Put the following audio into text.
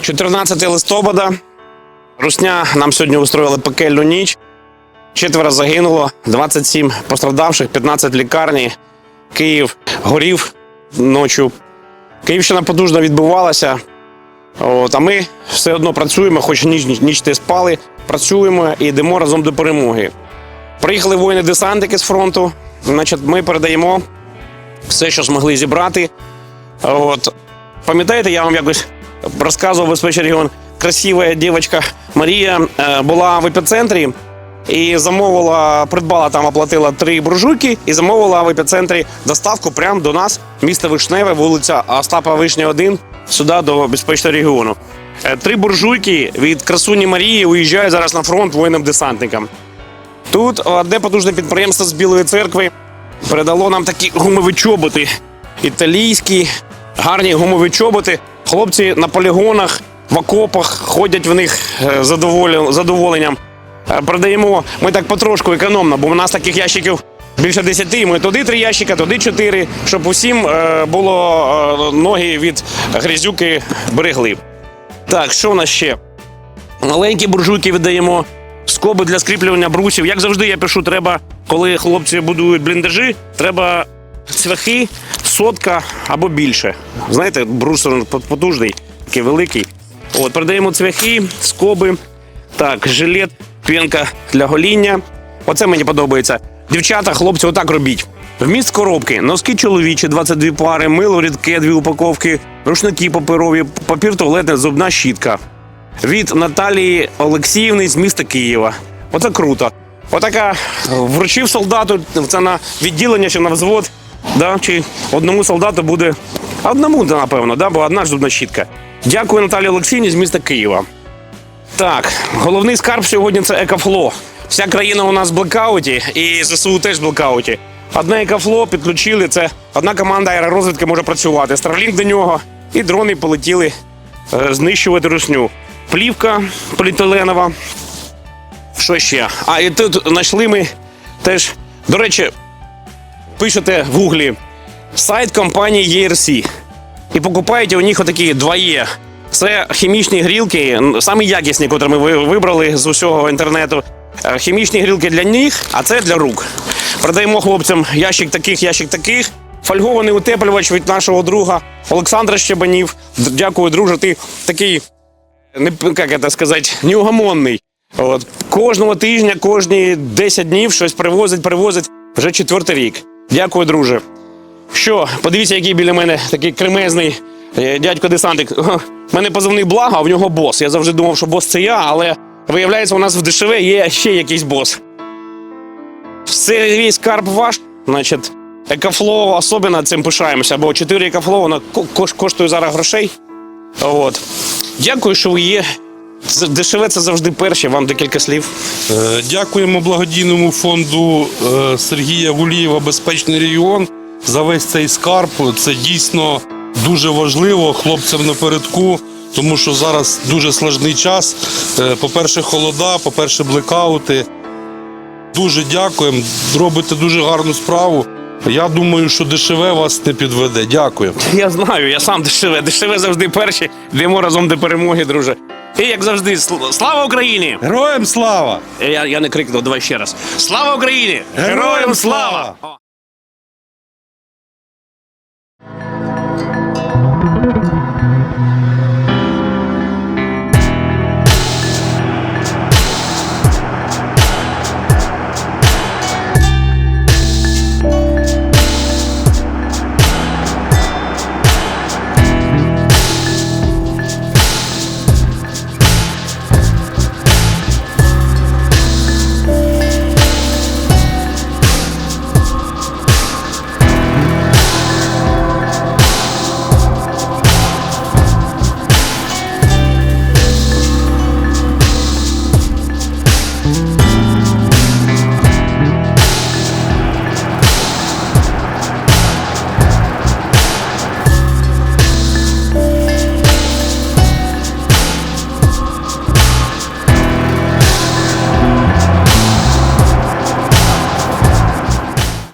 14 листопада. Русня нам сьогодні устроїли пекельну ніч. Четверо загинуло, 27 пострадавших, 15 лікарні. Київ горів ночі. Київщина потужно відбувалася. От, а ми все одно працюємо, хоч ніч, ніч, ніч не спали, працюємо і йдемо разом до перемоги. Приїхали воїни-десантики з фронту. Значить, ми передаємо все, що змогли зібрати. От. Пам'ятаєте, я вам якось розказував безпечний регіон. Красива дівчинка Марія е, була в епіцентрі і замовила, придбала там, оплатила три буржуйки і замовила в епіцентрі доставку прямо до нас, місто Вишневе, вулиця Остапа Вишня 1, сюди до безпечного регіону. Е, Три буржуйки від красуні Марії уїжджають зараз на фронт воїнам-десантникам. Тут одне потужне підприємство з Білої церкви передало нам такі гумові чоботи. Італійські, гарні гумові чоботи. Хлопці на полігонах, в окопах ходять в них е, задоволенням. Е, Продаємо ми так потрошку економно, бо в нас таких ящиків більше десяти. Ми туди три ящика, туди чотири, щоб усім е, було ноги від грязюки берегли. Так, що в нас ще? Маленькі буржуйки віддаємо, скоби для скріплювання брусів. Як завжди, я пишу, треба, коли хлопці будують бліндажі, треба цвяхи, сотка або більше. Знаєте, брус він потужний, такий великий. От, продаємо цвяхи, скоби, так, жилет, пінка для гоління. Оце мені подобається. Дівчата, хлопці, отак робіть. Вміст коробки, носки чоловічі, 22 пари, мило рідке, дві упаковки, рушники паперові, папір туалетний, зубна щітка від Наталії Олексіївни з міста Києва. Оце круто. Отака вручив солдату, це на відділення чи на взвод. Да? Чи одному солдату буде. Одному, напевно, да? бо одна ж зубна щітка. Дякую Наталії Олексіївні з міста Києва. Так, головний скарб сьогодні це екофло. Вся країна у нас в блекауті, і ЗСУ теж в блекауті. Одне екофло підключили. Це одна команда аеророзвідки може працювати. Старлінг до нього, і дрони полетіли е, знищувати русню. Плівка поліетиленова. Що ще? А і тут знайшли ми теж. До речі, пишете в гуглі сайт компанії ERC. І покупаєте у них отакі 2Е. Це хімічні грілки, самі якісні, котрі ми вибрали з усього інтернету. Е, Хімічні грілки для ніг, а це для рук. Продаємо хлопцям ящик таких, ящик таких. Фольгований утеплювач від нашого друга Олександра Щебанів. Дякую, друже. Ти такий, не як це сказати, неугомонний. От кожного тижня, кожні 10 днів щось привозить, привозить вже четвертий рік. Дякую, друже. Що, подивіться, який біля мене такий кремезний е, дядько десантик. У мене позивний благо, а в нього бос. Я завжди думав, що бос це я, але виявляється, у нас в дешеве є ще якийсь бос. Все весь скарб ваш, значить, екофло особливо цим пишаємося, бо 4 екофло воно коштує зараз грошей. От. Дякую, що ви є. Дешеве це завжди перші, вам декілька слів. Е, Дякуємо благодійному фонду е, Сергія Вулієва Безпечний регіон за весь цей скарб. Це дійсно дуже важливо хлопцям напередку, тому що зараз дуже складний час. Е, По-перше, холода, по-перше, блекаути. Дуже дякуємо. Робите дуже гарну справу. Я думаю, що дешеве вас не підведе. Дякую. Я знаю, я сам дешеве. Дешеве завжди перші. Йдемо разом до перемоги, друже. І як завжди, сл- слава Україні! Героям слава! Я, я не крикнув, давай ще раз. Слава Україні! Героям слава! О.